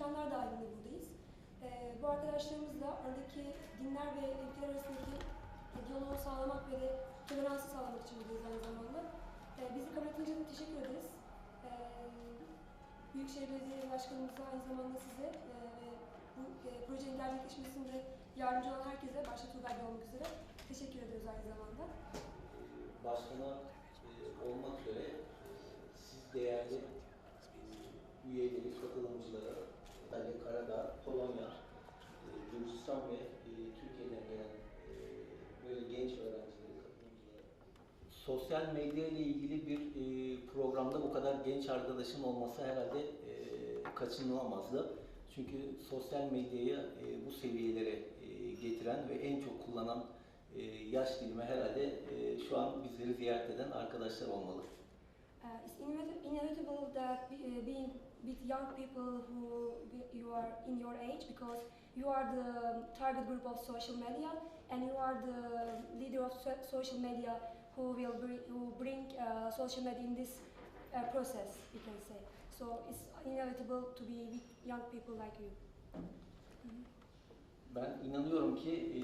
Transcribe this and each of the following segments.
imkanlar dahilinde buradayız. Ee, bu arkadaşlarımızla aradaki dinler ve ülkeler arasındaki diyaloğu sağlamak ve de toleransı sağlamak için buradayız aynı zamanda. Ee, bizi kabul ettiğiniz için teşekkür ederiz. Ee, Büyükşehir Belediye Başkanımıza aynı zamanda size e, ve bu e, projenin gerçekleşmesinde yardımcı olan herkese, başta Tuğberk olmak üzere teşekkür ediyoruz aynı zamanda. başkana e, olmak üzere siz değerli e, üyeleri, katılımcılara, yani Karadağ, Polonya, e, Gürcistan ve e, Türkiye'den gelen e, böyle genç öğrencileri, sosyal medya ile ilgili bir e, programda bu kadar genç arkadaşın olması herhalde e, kaçınılamazdı. Çünkü sosyal medyayı e, bu seviyelere e, getiren ve en çok kullanan e, yaş dilimi herhalde e, şu an bizleri ziyaret eden arkadaşlar olmalı. Uh, it's inevit- inevitable that uh, being with young people who you are in your age because you are the target group of social media and you are the leader of so- social media who will bring, who bring uh, social media in this uh, process, you can say. So it's inevitable to be with young people like you. Ben inanıyorum ki e,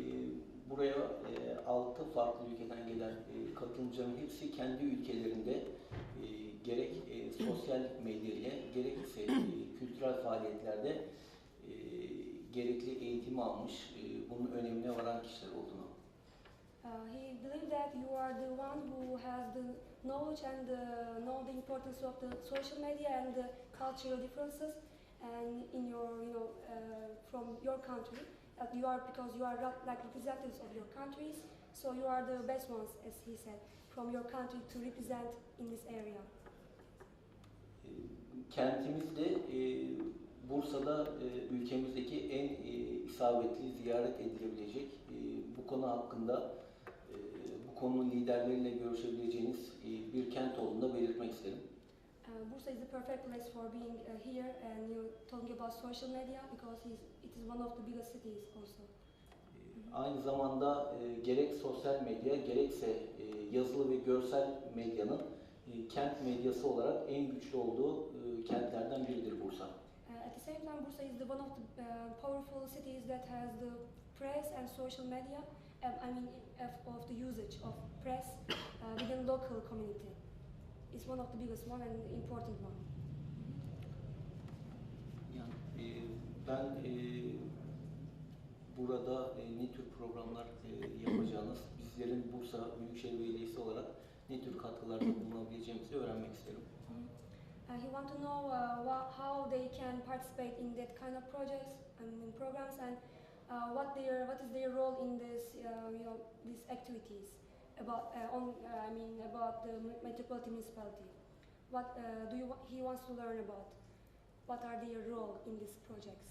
buraya e, 6 farklı ülkeden gelen e, katılımcıların hepsi kendi ülkelerinde e, gerek e, sosyal medya ile gerekse e, kültürel faaliyetlerde e, gerekli eğitimi almış, e, bunun önemine varan kişiler olduğunu. Uh, he believed that you are the one who has the knowledge and uh, know the importance of the social media and the cultural differences and in your you know uh, from your country that you are because you are like representatives of your countries so you are the best ones as he said from your country to represent in this area E, Kentimizde e, Bursa'da e, ülkemizdeki en e, isabetli ziyaret edilebilecek e, bu konu hakkında e, bu konunun liderleriyle görüşebileceğiniz e, bir kent olduğunu da belirtmek isterim. uh, Bursa is the perfect place for being uh, here and you talking about social media because it is one of the biggest cities also Aynı zamanda e, gerek sosyal medya gerekse e, yazılı ve görsel medyanın e, kent medyası olarak en güçlü olduğu e, kentlerden biridir Bursa. Uh, at the same time, Bursa is the one of the uh, powerful cities that has the press and social media. Um, I mean, of, of the usage of press uh, within local community. It's one of the biggest one and important one. Yani e, ben e, burada e, ne tür programlar e, yapacağınız, bizlerin Bursa Büyükşehir Belediyesi olarak ne tür katkılarda bulunabileceğimizi öğrenmek isterim. Uh, he want to know uh, wha- how they can participate in that kind of projects and in programs and uh, what their what is their role in this uh, you know these activities about uh, on uh, I mean about the metropolitan municipality. What uh, do you he wants to learn about? What are their role in these projects?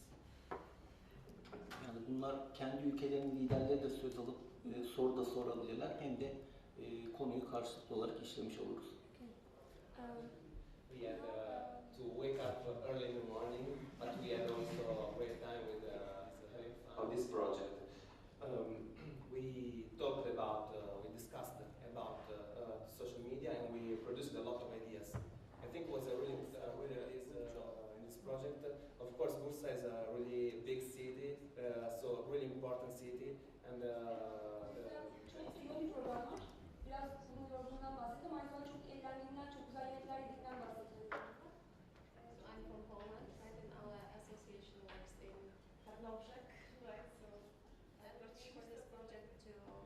Yani bunlar kendi ülkelerinin liderleri de söz alıp e, soru da sorabilirler hem de e, konuyu karşılıklı olarak işlemiş oluruz. Okay. Um, We had uh, to wake up early in the morning, but we had also a great time with uh, on this project. Um, we talked about, uh, we discussed about uh, uh, social media, and we produced a lot of ideas. I think it was a really, uh, really is, uh, in this project. Of course, Bursa is a really big city, uh, important city, and uh, uh, Çok. Biraz bunun yorgunluğundan bahsettim. Aynı zamanda çok eğlendiğinden, çok güzel yemekler yediğinden bahsettim. So I'm from Poland and in our association works in Tarnobrzeg, right? So I'm working for this project to, um,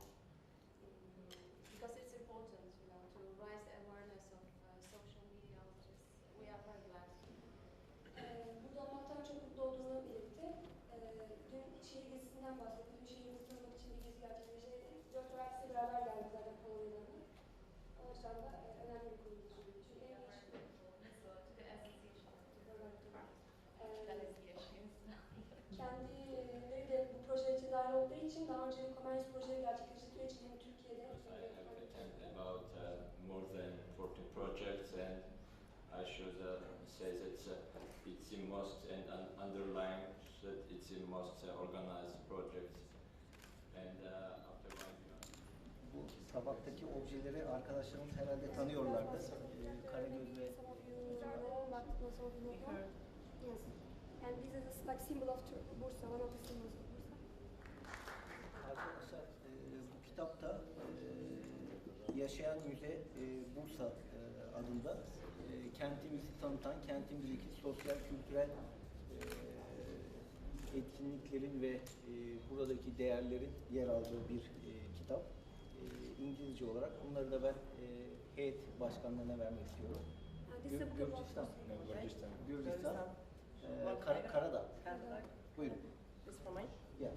because it's important, you know, to raise the awareness of uh, social media, which is, we are very glad. Ee, burada olmaktan çok mutlu olduğunu belirtti. Ee, dün şehir gezisinden bahsetti. Dün şehrimizi tanımak için bir gezi gerçekleştirdi. Dört öğrencisi beraber geldi zaten Polonya'dan. da. O yüzden de e, önemli bir konu. Çünkü en iyi So to the association, Ee, associations. Kendileri de bu proje için dahil olduğu için daha önce Commerce projeleri gerçekleştirdiği için hem Türkiye'de hem I de have attended about uh, more than 40 projects and I should uh, say that uh, it's the most and un- underline that it's the most uh, organized project. And uh, after one year, Bu tabaktaki objeleri arkadaşlarımız herhalde tanıyorlardı. Ee, Karagöz ve. Yes. And this is like symbol of Bursa, one of the symbols of Bursa. Arkadaşlar e, bu kitapta e, Yaşayan Müze e, Bursa e, adında e, kentimizi tanıtan, kentimizdeki sosyal kültürel e, etkinliklerin ve e, buradaki değerlerin yer aldığı bir e, kitap. E, İngilizce olarak bunları da ben e, heyet başkanlığına vermek istiyorum. Uh, this is ee, uh, Kar Karadağ. Karadağ. Buyurun. This for mine? Yeah.